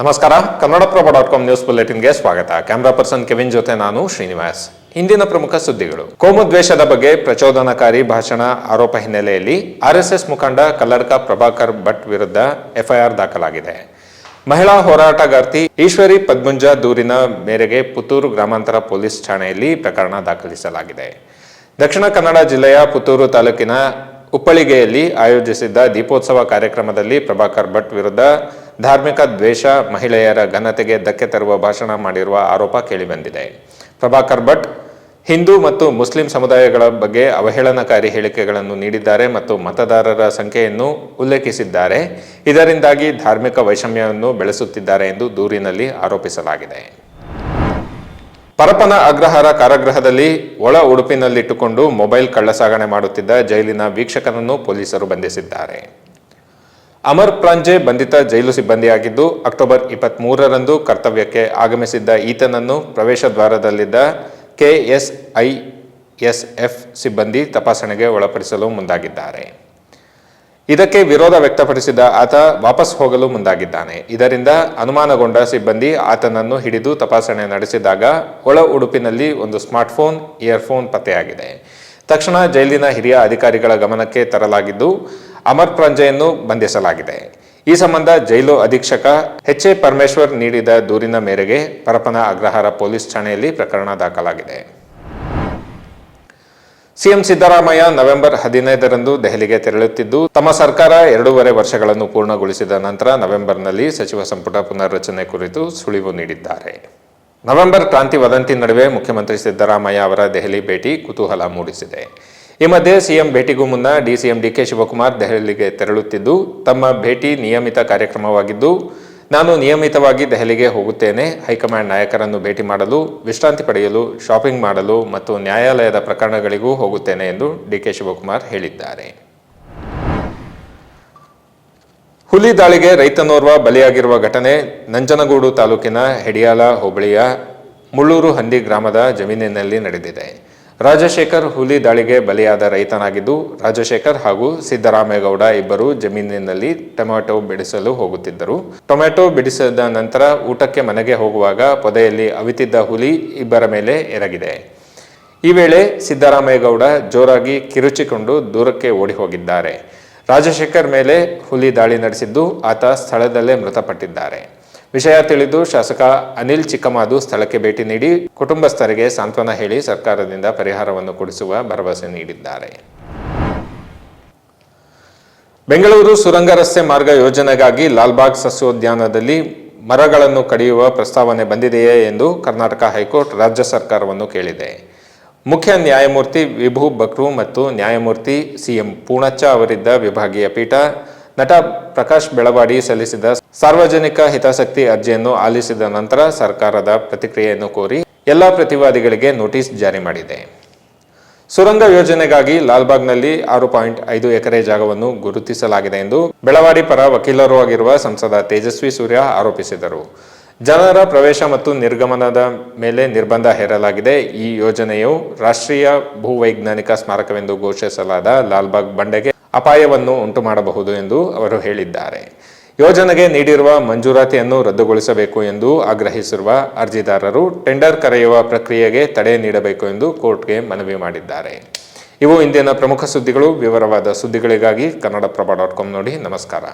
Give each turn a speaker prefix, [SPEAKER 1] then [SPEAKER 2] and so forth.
[SPEAKER 1] ನಮಸ್ಕಾರ. Kannadaprabha dot com news ಬುಲೆಟಿನ್ಗೆ ಸ್ವಾಗತ. ಕ್ಯಾಮ್ರಾ ಪರ್ಸನ್ ಕೆವಿನ್ ಜೊತೆ ನಾನು ಶ್ರೀನಿವಾಸ್. ಇಂದಿನ ಪ್ರಮುಖ ಸುದ್ದಿಗಳು. ಕೋಮು ದ್ವೇಷದ ಬಗ್ಗೆ ಪ್ರಚೋದನಕಾರಿ ಭಾಷಣ ಆರೋಪ ಹಿನ್ನೆಲೆಯಲ್ಲಿ ಆರ್ಎಸ್ಎಸ್ ಮುಖಂಡ ಕಲ್ಲಡ್ಕ ಪ್ರಭಾಕರ್ ಭಟ್ ವಿರುದ್ಧ ಎಫ್ಐಆರ್ ದಾಖಲಾಗಿದೆ. ಮಹಿಳಾ ಹೋರಾಟಗಾರ್ತಿ ಈಶ್ವರಿ ಪದ್ಮುಂಜ ದೂರಿನ ಮೇರೆಗೆ ಪುತ್ತೂರು ಗ್ರಾಮಾಂತರ ಪೊಲೀಸ್ ಠಾಣೆಯಲ್ಲಿ ಪ್ರಕರಣ ದಾಖಲಿಸಲಾಗಿದೆ. ದಕ್ಷಿಣ ಕನ್ನಡ ಜಿಲ್ಲೆಯ ಪುತ್ತೂರು ತಾಲೂಕಿನ ಉಪ್ಪಳಿಗೆಯಲ್ಲಿ ಆಯೋಜಿಸಿದ್ದ ದೀಪೋತ್ಸವ ಕಾರ್ಯಕ್ರಮದಲ್ಲಿ ಪ್ರಭಾಕರ್ ಭಟ್ ವಿರುದ್ಧ ಧಾರ್ಮಿಕ ದ್ವೇಷ ಮಹಿಳೆಯರ ಘನತೆಗೆ ಧಕ್ಕೆ ತರುವ ಭಾಷಣ ಮಾಡಿರುವ ಆರೋಪ ಕೇಳಿಬಂದಿದೆ. ಪ್ರಭಾಕರ್ ಭಟ್, ಹಿಂದೂ ಮತ್ತು ಮುಸ್ಲಿಂ ಸಮುದಾಯಗಳ ಬಗ್ಗೆ ಅವಹೇಳನಕಾರಿ ಹೇಳಿಕೆಗಳನ್ನು ನೀಡಿದ್ದಾರೆ ಮತ್ತು ಮತದಾರರ ಸಂಖ್ಯೆಯನ್ನು ಉಲ್ಲೇಖಿಸಿದ್ದಾರೆ. ಇದರಿಂದಾಗಿ ಧಾರ್ಮಿಕ ವೈಷಮ್ಯವನ್ನು ಬೆಳೆಸುತ್ತಿದ್ದಾರೆ ಎಂದು ದೂರಿನಲ್ಲಿ ಆರೋಪಿಸಲಾಗಿದೆ. ಪರಪನ ಅಗ್ರಹಾರ ಕಾರಾಗೃಹದಲ್ಲಿ ಒಳ ಉಡುಪಿನಲ್ಲಿಟ್ಟುಕೊಂಡು ಮೊಬೈಲ್ ಕಳ್ಳಸಾಗಣೆ ಮಾಡುತ್ತಿದ್ದ ಜೈಲಿನ ವೀಕ್ಷಕನನ್ನು ಪೊಲೀಸರು ಬಂಧಿಸಿದ್ದಾರೆ. ಅಮರ್ ಪ್ರಾಂಜೆ ಬಂಧಿತ ಜೈಲು ಸಿಬ್ಬಂದಿಯಾಗಿದ್ದು ಅಕ್ಟೋಬರ್ ಇಪ್ಪತ್ತ್ ಮೂರರಂದು ಕರ್ತವ್ಯಕ್ಕೆ ಆಗಮಿಸಿದ್ದ ಈತನನ್ನು ಪ್ರವೇಶ ದ್ವಾರದಲ್ಲಿದ್ದ ಎಫ್ ಸಿಬ್ಬಂದಿ ತಪಾಸಣೆಗೆ ಒಳಪಡಿಸಲು ಮುಂದಾಗಿದ್ದಾರೆ. ಇದಕ್ಕೆ ವಿರೋಧ ವ್ಯಕ್ತಪಡಿಸಿದ ಆತ ವಾಪಸ್ ಹೋಗಲು ಮುಂದಾಗಿದ್ದಾನೆ. ಇದರಿಂದ ಅನುಮಾನಗೊಂಡ ಸಿಬ್ಬಂದಿ ಆತನನ್ನು ಹಿಡಿದು ತಪಾಸಣೆ ನಡೆಸಿದಾಗ ಒಳ ಉಡುಪಿನಲ್ಲಿ ಒಂದು ಸ್ಮಾರ್ಟ್ಫೋನ್, ಇಯರ್ಫೋನ್ ಪತ್ತೆಯಾಗಿದೆ. ತಕ್ಷಣ ಜೈಲಿನ ಹಿರಿಯ ಅಧಿಕಾರಿಗಳ ಗಮನಕ್ಕೆ ತರಲಾಗಿದ್ದು ಅಮರ್ ಪ್ರಂಜೆಯನ್ನು ಬಂಧಿಸಲಾಗಿದೆ. ಈ ಸಂಬಂಧ ಜೈಲು ಅಧೀಕ್ಷಕ ಎಚ್ ಎ ಪರಮೇಶ್ವರ್ ನೀಡಿದ ದೂರಿನ ಮೇರೆಗೆ ಪರಪನ ಅಗ್ರಹಾರ ಪೊಲೀಸ್ ಠಾಣೆಯಲ್ಲಿ ಪ್ರಕರಣ ದಾಖಲಾಗಿದೆ. ಸಿಎಂ ಸಿದ್ದರಾಮಯ್ಯ ನವೆಂಬರ್ ಹದಿನೈದರಂದು ದೆಹಲಿಗೆ ತೆರಳುತ್ತಿದ್ದು, ತಮ್ಮ ಸರ್ಕಾರ ಎರಡೂವರೆ ವರ್ಷಗಳನ್ನು ಪೂರ್ಣಗೊಳಿಸಿದ ನಂತರ ನವೆಂಬರ್ನಲ್ಲಿ ಸಚಿವ ಸಂಪುಟ ಪುನರ್ರಚನೆ ಕುರಿತು ಸುಳಿವು ನೀಡಿದ್ದಾರೆ. ನವೆಂಬರ್ ಕ್ರಾಂತಿ ವದಂತಿ ನಡುವೆ ಮುಖ್ಯಮಂತ್ರಿ ಸಿದ್ದರಾಮಯ್ಯ ಅವರ ದೆಹಲಿ ಭೇಟಿ ಕುತೂಹಲ ಮೂಡಿಸಿದೆ. ಈ ಮಧ್ಯೆ ಸಿಎಂ ಭೇಟಿಗೂ ಮುನ್ನ ಡಿಸಿಎಂ ಡಿಕೆ ಶಿವಕುಮಾರ್ ದೆಹಲಿಗೆ ತೆರಳುತ್ತಿದ್ದು, ತಮ್ಮ ಭೇಟಿ ನಿಯಮಿತ ಕಾರ್ಯಕ್ರಮವಾಗಿದ್ದು, ನಾನು ನಿಯಮಿತವಾಗಿ ದೆಹಲಿಗೆ ಹೋಗುತ್ತೇನೆ. ಹೈಕಮಾಂಡ್ ನಾಯಕರನ್ನು ಭೇಟಿ ಮಾಡಲು, ವಿಶ್ರಾಂತಿ ಪಡೆಯಲು, ಶಾಪಿಂಗ್ ಮಾಡಲು ಮತ್ತು ನ್ಯಾಯಾಲಯದ ಪ್ರಕರಣಗಳಿಗೂ ಹೋಗುತ್ತೇನೆ ಎಂದು ಡಿಕೆ ಶಿವಕುಮಾರ್ ಹೇಳಿದ್ದಾರೆ. ಹುಲಿ ದಾಳಿಗೆ ರೈತನೋರ್ವ ಬಲಿಯಾಗಿರುವ ಘಟನೆ ನಂಜನಗೂಡು ತಾಲೂಕಿನ ಹೆಡಿಯಾಲ ಹೋಬಳಿಯ ಮುಳ್ಳೂರು ಹಂದಿ ಗ್ರಾಮದ ಜಮೀನಿನಲ್ಲಿ ನಡೆದಿದೆ. ರಾಜಶೇಖರ್ ಹುಲಿ ದಾಳಿಗೆ ಬಲಿಯಾದ ರೈತನಾಗಿದ್ದು, ರಾಜಶೇಖರ್ ಹಾಗೂ ಸಿದ್ದರಾಮೇಗೌಡ ಇಬ್ಬರು ಜಮೀನಿನಲ್ಲಿ ಟೊಮ್ಯಾಟೊ ಬಿಡಿಸಲು ಹೋಗುತ್ತಿದ್ದರು. ಟೊಮ್ಯಾಟೊ ಬಿಡಿಸಿದ ನಂತರ ಊಟಕ್ಕೆ ಮನೆಗೆ ಹೋಗುವಾಗ ಪೊದೆಯಲ್ಲಿ ಅವಿತಿದ್ದ ಹುಲಿ ಇಬ್ಬರ ಮೇಲೆ ಎರಗಿದೆ. ಈ ವೇಳೆ ಸಿದ್ದರಾಮೇಗೌಡ ಜೋರಾಗಿ ಕಿರುಚಿಕೊಂಡು ದೂರಕ್ಕೆ ಓಡಿ ಹೋಗಿದ್ದಾರೆ ರಾಜಶೇಖರ್ ಮೇಲೆ ಹುಲಿ ದಾಳಿ ನಡೆಸಿದ್ದು, ಆತ ಸ್ಥಳದಲ್ಲೇ ಮೃತಪಟ್ಟಿದ್ದಾರೆ. ವಿಷಯ ತಿಳಿದು ಶಾಸಕ ಅನಿಲ್ ಚಿಕ್ಕಮಾದು ಸ್ಥಳಕ್ಕೆ ಭೇಟಿ ನೀಡಿ ಕುಟುಂಬಸ್ಥರಿಗೆ ಸಾಂತ್ವನ ಹೇಳಿ ಸರ್ಕಾರದಿಂದ ಪರಿಹಾರವನ್ನು ಕೊಡಿಸುವ ಭರವಸೆ ನೀಡಿದ್ದಾರೆ. ಬೆಂಗಳೂರು ಸುರಂಗ ರಸ್ತೆ ಮಾರ್ಗ ಯೋಜನೆಗಾಗಿ ಲಾಲ್ಬಾಗ್ ಸಸ್ಯೋದ್ಯಾನದಲ್ಲಿ ಮರಗಳನ್ನು ಕಡಿಯುವ ಪ್ರಸ್ತಾವನೆ ಬಂದಿದೆಯೇ ಎಂದು ಕರ್ನಾಟಕ ಹೈಕೋರ್ಟ್ ರಾಜ್ಯ ಸರ್ಕಾರವನ್ನು ಕೇಳಿದೆ. ಮುಖ್ಯ ನ್ಯಾಯಮೂರ್ತಿ ವಿಭು ಬಕ್ರು ಮತ್ತು ನ್ಯಾಯಮೂರ್ತಿ ಸಿಎಂ ಪೂಣಚ್ಚ ಅವರಿದ್ದ ವಿಭಾಗೀಯ ಪೀಠ ನಟ ಪ್ರಕಾಶ್ ಬೆಳವಾಡಿ ಸಲ್ಲಿಸಿದ ಸಾರ್ವಜನಿಕ ಹಿತಾಸಕ್ತಿ ಅರ್ಜಿಯನ್ನು ಆಲಿಸಿದ ನಂತರ ಸರ್ಕಾರದ ಪ್ರತಿಕ್ರಿಯೆಯನ್ನು ಕೋರಿ ಎಲ್ಲ ಪ್ರತಿವಾದಿಗಳಿಗೆ ನೋಟಿಸ್ ಜಾರಿ ಮಾಡಿದೆ. ಸುರಂಗ ಯೋಜನೆಗಾಗಿ ಲಾಲ್ಬಾಗ್ನಲ್ಲಿ ಆರು ಪಾಯಿಂಟ್ ಐದು ಎಕರೆ ಜಾಗವನ್ನು ಗುರುತಿಸಲಾಗಿದೆ ಎಂದು ಬೆಳವಾಡಿ ಪರ ವಕೀಲರೂ ಆಗಿರುವ ಸಂಸದ ತೇಜಸ್ವಿ ಸೂರ್ಯ ಆರೋಪಿಸಿದರು. ಜನರ ಪ್ರವೇಶ ಮತ್ತು ನಿರ್ಗಮನದ ಮೇಲೆ ನಿರ್ಬಂಧ ಹೇರಲಾಗಿದೆ. ಈ ಯೋಜನೆಯು ರಾಷ್ಟ್ರೀಯ ಭೂವೈಜ್ಞಾನಿಕ ಸ್ಮಾರಕವೆಂದು ಘೋಷಿಸಲಾದ ಲಾಲ್ಬಾಗ್ ಬಂಡೆಗೆ ಅಪಾಯವನ್ನು ಉಂಟು ಮಾಡಬಹುದು ಎಂದು ಅವರು ಹೇಳಿದ್ದಾರೆ. ಯೋಜನೆಗೆ ನೀಡಿರುವ ಮಂಜೂರಾತಿಯನ್ನು ರದ್ದುಗೊಳಿಸಬೇಕು ಎಂದು ಆಗ್ರಹಿಸಿರುವ ಅರ್ಜಿದಾರರು ಟೆಂಡರ್ ಕರೆಯುವ ಪ್ರಕ್ರಿಯೆಗೆ ತಡೆ ನೀಡಬೇಕು ಎಂದು ಕೋರ್ಟ್ಗೆ ಮನವಿ ಮಾಡಿದ್ದಾರೆ. ಇವು ಇಂದಿನ ಪ್ರಮುಖ ಸುದ್ದಿಗಳು. ವಿವರವಾದ ಸುದ್ದಿಗಳಿಗಾಗಿ ಕನ್ನಡಪ್ರಭ ಡಾಟ್ ಕಾಮ್ ನೋಡಿ. ನಮಸ್ಕಾರ.